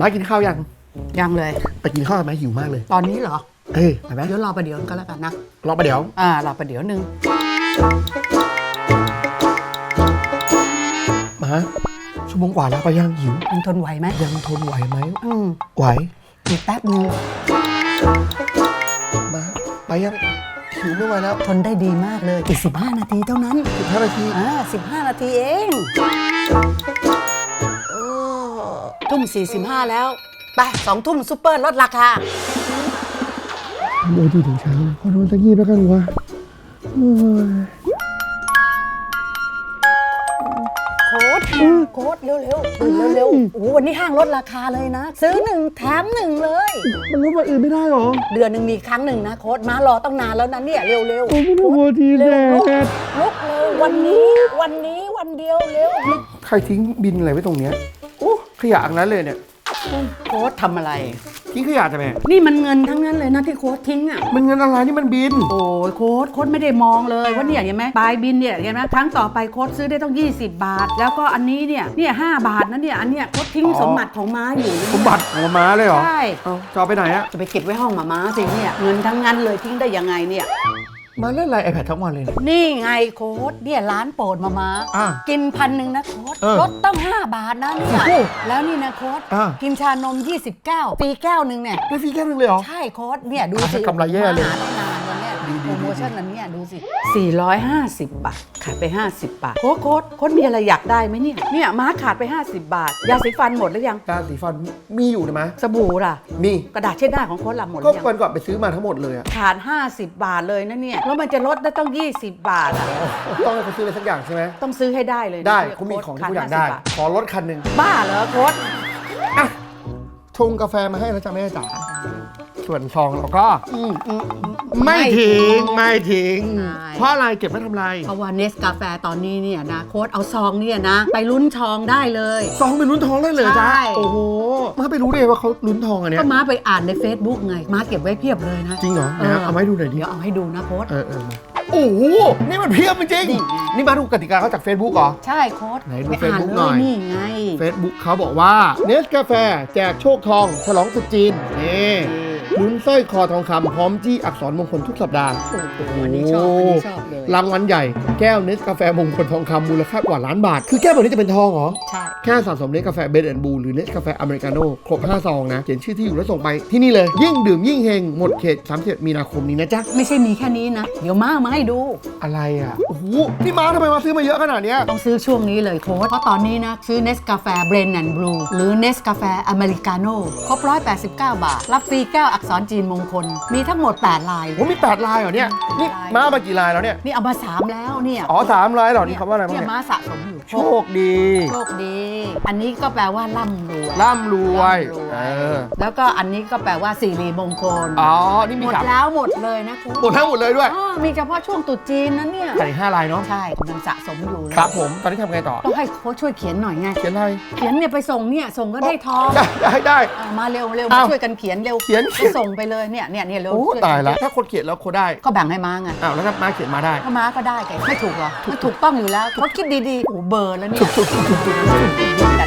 มากินข้าวยังยังเลย ไปกินข้าวกันไหมหิวมากเลย ตอนนี้เหรอ เอ้ยไปไหมเดี๋ยวรอประเดี๋ยวก็แล้วกันนะ รอไปเดี๋ยว อ่ารอประเดี๋ยวหนึ่งมาชั่วโมงกว่าแล้วไปยังหิวมันทนไหวไหมยังทนไหวไหมอืมไหวอีกแป๊บนึงมาไปยังหิวไม่ไหวแล้วทนได้ดีมากเลยอีก15 นาทีเท่านั้นสิบห้านาที อ่า15 นาทีเองเออ ทุ่ม 45 แล้ว ไปสองทุ่มซูเปอร์ลดราคาทำโอทีถึงเช้าพอนอนสักยี่แล้วกันวะโอ้ยโค้ดโค้ดเร็วเร็วๆตื่นเร็วๆโอ้โหวันนี้ห้างลดราคาเลยนะ ซื้อหนึ่งแถมหนึ่งเลย มันลดวันอื่นไม่ได้หรอ เดือนหนึ่งมีครั้งหนึ่งนะโค้ดมารอตั้งนานแล้วนะเนี่ยเร็วเร็วผมไม่ได้โอทีเร็แน่วลุกลุกเร็ววันนี้วันนี้วันเดียวเร็วลุกใครทิ้งบินอะไรไว้ตรงเนี้ยโอ้ข ยะอันนั้นเลยเนี่ย โค้ดทำอะไร ทิ้งขยะจะแม่นี่มันเงินทั้งนั้นเลยนะที่โค้ดทิ้งอะ มันเงินอะไรนี่มันบิน โอ้ยโค้ดโค้ดไม่ได้มองเลยว่าเนี่ยเห็นไหมปลายบินเนี่ยเห็นไหมครั้งต่อไปโค้ดซื้อได้ต้อง 20 บาท แล้วก็อันนี้เนี่ยเนี่ยหบาทนะเนี่ยอันเนี้ยโค้ดทิ้งอ๋อ สมบัติของม้าอยู่ สมบัติของม้าเลยเหรอใช่ เอาจะเอาไปไหนอะจะไปเก็บไว้ห้องหมาม้าสิเนี่ยเงินทั้งนั้นเลยทิ้งได้ยังไงเนี่ย มาเล่นอะไร iPad ทั้งวันเลยเนี่ยนี่ไงโค้ดเนี่ยร้านโปรดมามาอะกินพันหนึ่งนะโค้ดเออลดต้อง5 บาทนะเนี่ยโอ้โหแล้วนี่นะโค้ดอะ กินชานม20แก้วฟรีแก้วหนึ่งเนี่ย ได้ฟรีแก้วหนึงเลยเหรอ ใช่โค้ดเนี่ยดูสิอะกำไรแย่เลยหาได้นานวันเนี้ยดีๆโป รโมชั่นอันเนี้ยดูสิ 450 บาท ขายไป 50 บาท โค้ดโค้ดโค้ดมีอะไรอยากได้ไหมเนี่ย เนี่ยม้าขาดไป 50 บาท ยาสีฟันหมดหรือยัง ยาสีฟันมีอยู่นะมะสบู่ล่ะ มีกระดาษเช็ดหน้าของโค้ดล่ะหมดหก็รือยังวันก่อนไปซื้อมาทั้งหมดเลยอะขาด 50 บาทเลยนะเนี่ย แล้วมันจะลดได้ต้อง 20 บาทอะต้องให้เขาซื้ออะไรสักอย่างใช่ไหมต้องซื้อให้ได้เลยนะได้นี่ยเขามีของที่โค้กูอยากขได้50บทขอรถคันหนึ่งบ้าเหรอโค้ด ชงกาแฟมาให้แล้วจ้ะแม่จ๋า ส่วนซองเราก็อืมอืมอืม ไม่ทิ้งไม่ทิ้งใช่ เพราะอะไรเก็บไว้ทำอะไรเพราะว่าเนสกาแฟตอนนี้เนี่ยนะโค้ดเอาซองเนี่ยนะ ไปลุ้นทองได้เลย ซองเป็นลุ้นทองได้เลยจ้าใช่ โอ้โหมาไปรู้ได้ไงว่าเขาลุ้นทองอันเนี้ก็ยม้าไปอ่านใน Facebook ไงม้าเก็บไว้เพียบเลยนะจริงเหรอนะเอามาให้ดูหน่อยดิเดี๋ยวเอาให้ดูนะโค้ด เออเออมาโอ้โหนี่มันเพียบจริงนี่ไงๆนี่มาดูกติกาเขาจาก Facebook เหรอ ใช่โค้ดไหนดูไปอ่าน Facebook เลหน่อย ยนี่ไง Facebook เขาบอกว่าเนสกาแฟแจกโชคทอง ฉลองตรุษจีนนี่ ลุ้นสร้อยคอทองคำพร้อมจี้อักษรมงคลทุกสัปดาห์ โอ้โหอันนี้ชอบอันนี้ชอบเลยรางวัลใหญ่แก้วเนสกาแฟมงคลทองคำมูลค่ากว่าล้านบาท คือแก้วแบบนี้จะเป็นทองเหรอ ใช่ แค่สะสมเนสกาแฟเบนแอนบูหรือเนสกาแฟอเมริกาโน่ครบ 5 ซองนะ เขียนชื่อที่อยู่แล้วส่งไปที่นี่เลย ยิ่งดื่มยิ่งเฮงหมดเขต31มีนาคมนี้นะจ๊ะ ไม่ใช่มีแค่นี้นะ เดี๋ยวม้าเอามาให้ดู อะไรอะ โอ้โหพี่มาทำไมมาซื้อมาเยอะขนาดเนี้ยต้องซื้อช่วงนี้เลยโค้ดเพราะตอนนี้นะซื้อเนสกาแฟเบรนแอนด์บลูหรือเนสกาแฟอเมริกาโน่ครบ189 บาท รับฟรีแก้วอักษรจีนมงคล มีทั้งหมด 8 ลายผมมี 8 ลายเหรอเนี่ย นี่ลายมาเอามากี่ลายแล้วเนี่ย นี่เอามา 3 แล้วเนี่ยอ๋อสามลายเหรอนี่คำว่าอะไรบ้างเนี่ยเนี่ยม้าสะสมอยู่โชคดี โชคดี อันนี้ก็แปลว่าร่ำรวย ร่ำรวยร่ำรวย เออแล้วก็อันนี้ก็แปลว่าสิริมงคล อ๋อ นี่หมีมดสามแล้วหมดเลยนะคุณหมดทั้งหมดเลยด้วยอ๋อมีเฉพาะช่วงตรุษจีนนะเนี่ยใส่ห้าลายเนาะ ใช่กำลังสะสมอยู่เลยครับผม ตอนนี้ทำไงต่อ ต้องให้โค้ชช่วยเขียนหน่อยไง เขียนอะไร เขียนเนี่ยไปส่งเนี่ยส่งก็ได้ทองได้ได้ได้ อะมาเร็วเร็วอ้ามาว ช่วยกันเขียนเร็วเขียนไปส่งไปเลยเนี่ยเนี่ยเนี่ยเร็วโอ้ช่วกันตายแล้วถ้าคนเขียนแล้วโคได้ก็แบ่งให้ม้าไงอ้าวแล้วถ้ามาเขียนมาได้ถ้าม้าก็ได้แกไม่ถูกเหรอไม่ถูกต้องอยู่แล้วโค้ชคิดดีๆโอ้โหเบอร์แล้วเนี่ย